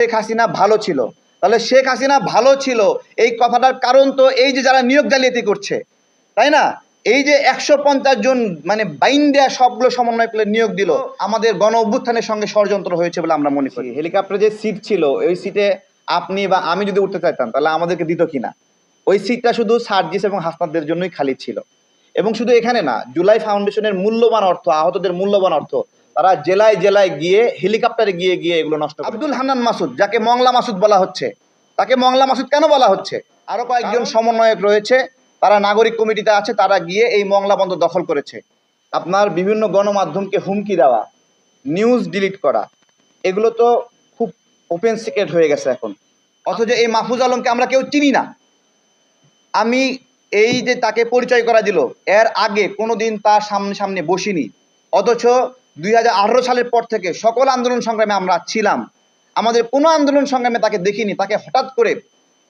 শেখ হাসিনা ভালো ছিল। তাহলে শেখ হাসিনা ভালো ছিল, এই কথাটার কারণ তো এই যে যারা নিয়োগ জালিয়াতি করছে, তাই না? এই যে একশো পঞ্চাশ জন মানে বাইন দেয়া সবগুলো সমন্বয় পেলে নিয়োগ দিল, আমাদের গণ অভ্যুত্থানের সঙ্গে ষড়যন্ত্র হয়েছে বলে আমরা মনে করি। হেলিকপ্টারে যে সিট ছিল, ওই সিটে আপনি বা আমি যদি উঠতে চাইতাম, তাহলে আমাদেরকে দিত কিনা? ওই সিটটা শুধু সার্জিস এবং হাসনাদের জন্যই খালি ছিল। এবং শুধু এখানে না, জুলাই ফাউন্ডেশনের মূল্যবান অর্থ, আহতদের মূল্যবান অর্থ তারা জেলায় জেলায় গিয়ে হেলিকপ্টারে গিয়ে গিয়ে এগুলো নষ্ট। আব্দুল হান্নান মাসুদ যাকে মংলা মাসুদ বলা হচ্ছে। তাকে মংলা মাসুদ কেন বলা হচ্ছে? আরও কয়েকজন সমন্বয়ক রয়েছে তারা নাগরিক কমিটিতে আছে তারা গিয়ে এই মংলা বন্দর দখল করেছে। আপনার বিভিন্ন গণমাধ্যমকে হুমকি দেওয়া নিউজ ডিলিট করা এগুলো তো খুব ওপেন সিক্রেট হয়ে গেছে এখন। অথচ এই মাহফুজ আলমকে আমরা কেউ চিনি না। আমি এই যে তাকে পরিচয় করা দিল এর আগে কোনোদিন তার সামনে সামনে বসিনি। অথচ দুই হাজার আঠারো সালের পর থেকে সকল আন্দোলন সংগ্রামে আমরা ছিলাম। আমাদের কোনো আন্দোলন সংগ্রামে তাকে দেখিনি। তাকে হঠাৎ করে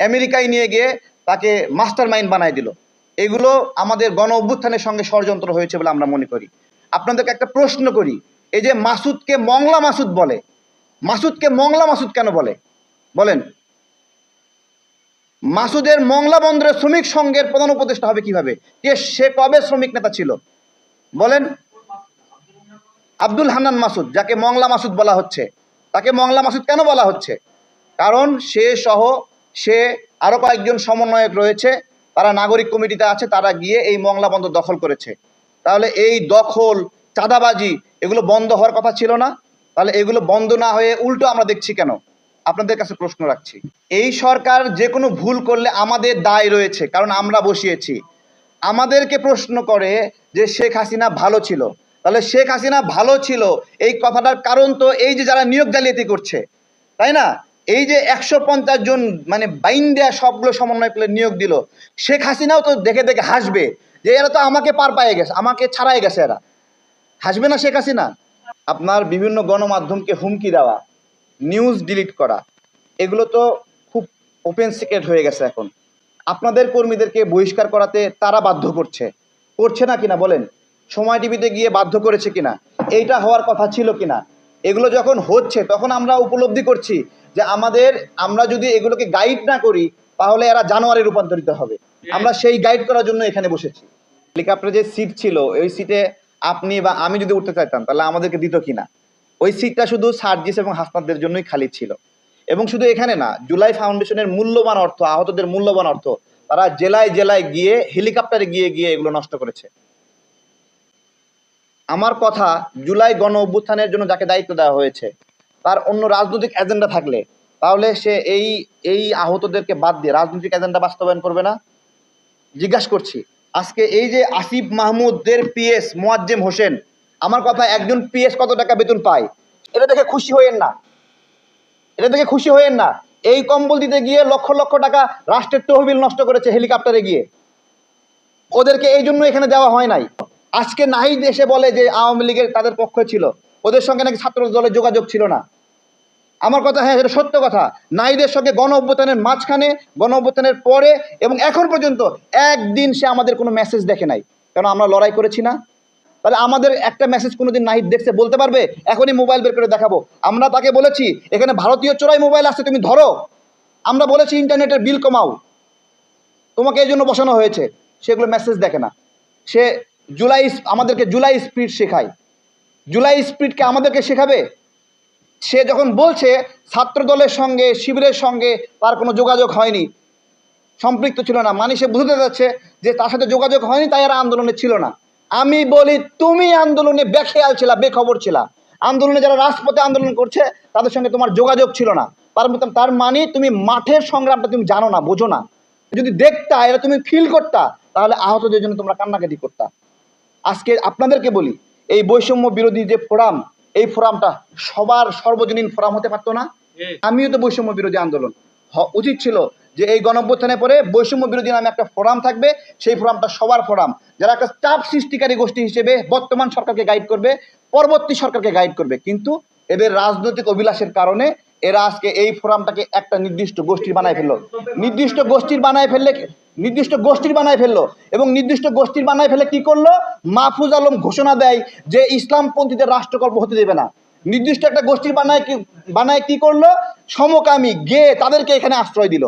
আমেরিকায় নিয়ে গিয়ে তাকে মাস্টার মাইন্ড বানায় দিল। এগুলো আমাদের গণ অভ্যুত্থানের সঙ্গে ষড়যন্ত্র হয়েছে বলে আমরা মনে করি। আপনাদেরকে একটা প্রশ্ন করি। এই যে মাসুদকে মংলা মাসুদ বলে, মাসুদকে মংলা মাসুদ কেন বলে? বলেন। মাসুদের মংলা বন্দরের শ্রমিক সংঘের প্রধান উপদেষ্টা হবে কীভাবে? সে কবে শ্রমিক নেতা ছিল? বলেন। আব্দুল হান্নান মাসুদ, যাকে মংলা মাসুদ বলা হচ্ছে। তাকে মংলা মাসুদ কেন বলা হচ্ছে? কারণ সে সহ সে আরও কয়েকজন সমন্বয়ক রয়েছে, তারা নাগরিক কমিটিতে আছে, তারা গিয়ে এই মংলা বন্দর দখল করেছে। তাহলে এই দখল, চাঁদাবাজি, এগুলো বন্ধ হওয়ার কথা ছিল না? তাহলে এগুলো বন্ধ না হয়ে উল্টো আমরা দেখছি কেন? আপনাদের কাছে প্রশ্ন রাখছি। এই সরকার যে কোনো ভুল করলে আমাদের দায় রয়েছে, কারণ আমরা বসিয়েছি। আমাদেরকে প্রশ্ন করে যে শেখ হাসিনা ভালো ছিল। তাহলে শেখ হাসিনা ভালো ছিল। এই কথাটার কারণ তো এই যে যারা নিয়োগ জালিয়াতি করছে, তাই না? এই যে একশো পঞ্চাশ জন মানে বাইন দেয়া সবগুলো সমন্বয় পেলে নিয়োগ দিল, শেখ হাসিনাও তো দেখে দেখে হাসবে যে এরা তো আমাকে পার পায়ে গেছে, আমাকে ছাড়াই গেছে এরা। হাসবে না শেখ হাসিনা? আপনার বিভিন্ন গণমাধ্যমকে হুমকি দেওয়া নিউজ ডিলিট করা, এগুলো তো খুব ওপেন সিক্রেট হয়ে গেছে এখন। আপনাদের কর্মীদেরকে বহিষ্কার করাতে তারা বাধ্য করছে। করছে না কিনা বলেন? সময় টিভিতে গিয়ে বাধ্য করেছে কিনা? এইটা হওয়ার কথা ছিল কিনা? এগুলো যখন হচ্ছে, তখন আমরা উপলব্ধি করছি যে আমাদের, আমরা যদি এগুলোকে গাইড না করি, তাহলে এরা জানোয়ারে রূপান্তরিত হবে। আমরা সেই গাইড করার জন্য এখানে বসেছি। হেলিকপ্টারে যে সিট ছিল, ওই সিটে আপনি বা আমি যদি উঠতে চাইতাম, তাহলে আমাদেরকে দিত কিনা? ওই সিটটা শুধু সার্জিস এবং হাসনাদের জন্যই খালি ছিল। এবং শুধু এখানে না, জুলাই ফাউন্ডেশনের মূল্যবান অর্থ, আহতদের মূল্যবান অর্থ, তারা জেলায় জেলায় গিয়ে হেলিকপ্টারে গিয়ে গিয়ে এগুলো নষ্ট করেছে। আমার কথা জুলাই গণ অভ্যুত্থানের জন্য যাকে দায়িত্ব দেওয়া হয়েছে, তার অন্য রাজনৈতিক এজেন্ডা থাকলে, তাহলে সে এই এই আহতদেরকে বাদ দিয়ে রাজনৈতিক এজেন্ডা বাস্তবায়ন করবে না? জিজ্ঞাসা করছি, আজকে এই যে আসিফ মাহমুদের পিএস মোয়াজ্জেম হোসেন, আমার কথা একজন পিএস কত টাকা বেতন পায়? এটা দেখে খুশি হইয়েন না। এটা দেখে খুশি হইয়েন না। এই কম্বল দিতে গিয়ে লক্ষ লক্ষ টাকা রাষ্ট্রের তহবিল নষ্ট করেছে হেলিকপ্টারে গিয়ে। ওদেরকে এই জন্য এখানে দেওয়া হয় নাই। আজকে নাহিদ এসে বলে যে আওয়ামী লীগের তাদের পক্ষ ছিল, ওদের সঙ্গে নাকি ছাত্র দলের যোগাযোগ ছিল না। আমার কথা হ্যাঁ এটা সত্য কথা। নাইদের সঙ্গে গণ অভ্যুত্থানের মাঝখানে, গণ অভ্যুত্থানের পরে এবং এখন পর্যন্ত একদিন সে আমাদের কোনো মেসেজ দেখে নাই। কারণ আমরা লড়াই করেছি না? তাহলে আমাদের একটা মেসেজ কোনোদিন নাহিদ দেখছে, বলতে পারবে? এখনই মোবাইল বের করে দেখাবো। আমরা তাকে বলেছি, এখানে ভারতীয় চোরাই মোবাইল আছে, তুমি ধরো। আমরা বলেছি, ইন্টারনেটের বিল কমাও। তোমাকে এই জন্য বসানো হয়েছে। সেগুলো মেসেজ দেখে না। সে জুলাই আমাদেরকে জুলাই স্পিড শেখায়। জুলাই স্পিডকে আমাদেরকে শেখাবে? সে যখন বলছে ছাত্র দলের সঙ্গে, শিবিরের সঙ্গে তার কোনো যোগাযোগ হয়নি। সম্পৃক্ত ছিল না। মানে সে বুঝতে যাচ্ছে যে তার সাথে যোগাযোগ হয়নি, তাই এরা আন্দোলনে ছিল না। আমি বলি, তুমি আন্দোলনে বেখেয়াল ছিলা, বেখবর ছিলা। আন্দোলনে যারা রাজপথে আন্দোলন করছে, তাদের সঙ্গে তোমার যোগাযোগ ছিল না। তার তার মানে তুমি মাঠের সংগ্রামটা তুমি জানো না, বোঝো না। যদি দেখতা এটা তুমি ফিল করতা, তাহলে আহতদের জন্য তোমরা কান্নাকাটি করতা। আজকে আপনাদেরকে বলি এই বৈষম্য বিরোধী যে ফোরাম এই ফোরামটা সবার সর্বজনীন ফোরাম হতে পারতো না। আমিও তো বৈষম্য বিরোধী আন্দোলন। উচিত ছিল যে এই গণঅভ্যুত্থানের পরে বৈষম্য বিরোধী নামে একটা ফোরাম থাকবে সেই ফোরামটা সবার ফোরাম। যারা একটা চাপ সৃষ্টিকারী গোষ্ঠী হিসেবে বর্তমান সরকারকে গাইড করবে পরবর্তী সরকারকে গাইড করবে কিন্তু এদের রাজনৈতিক অভিলাষের কারণে এরা আজকে এই ফোরামটাকে একটা নির্দিষ্ট গোষ্ঠীর বানায় ফেলল। নির্দিষ্ট গোষ্ঠীর বানায় ফেললে নির্দিষ্ট গোষ্ঠীর বানায় ফেলল। এবং নির্দিষ্ট গোষ্ঠীর বানায় ফেলে কি করল? মাহফুজ আলম ঘোষণা দেয় যে ইসলামপন্থীদের রাষ্ট্রকল্প হতে দেবে না। নির্দিষ্ট একটা গোষ্ঠীর বানায় কি বানায় কি করল? সমকামী গে তাদেরকে এখানে আশ্রয় দিল।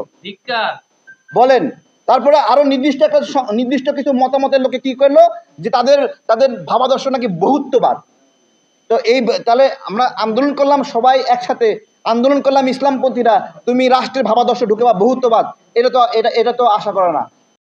বলেন তারপরে আরও নির্দিষ্ট একটা নির্দিষ্ট কিছু মতামতের লোকে কি করল? যে তাদের তাদের ভাবাদর্শ নাকি বহুত্ববাদ। তো এই তাহলে আমরা আন্দোলন করলাম সবাই একসাথে। আন্দোলন করলাম ইসলামপন্থীরা। তুমি রাষ্ট্রের ভাবাদর্শ ঢুকে বা বহুত্ববাদ এটা তো, এটা এটা তো আশা করে না।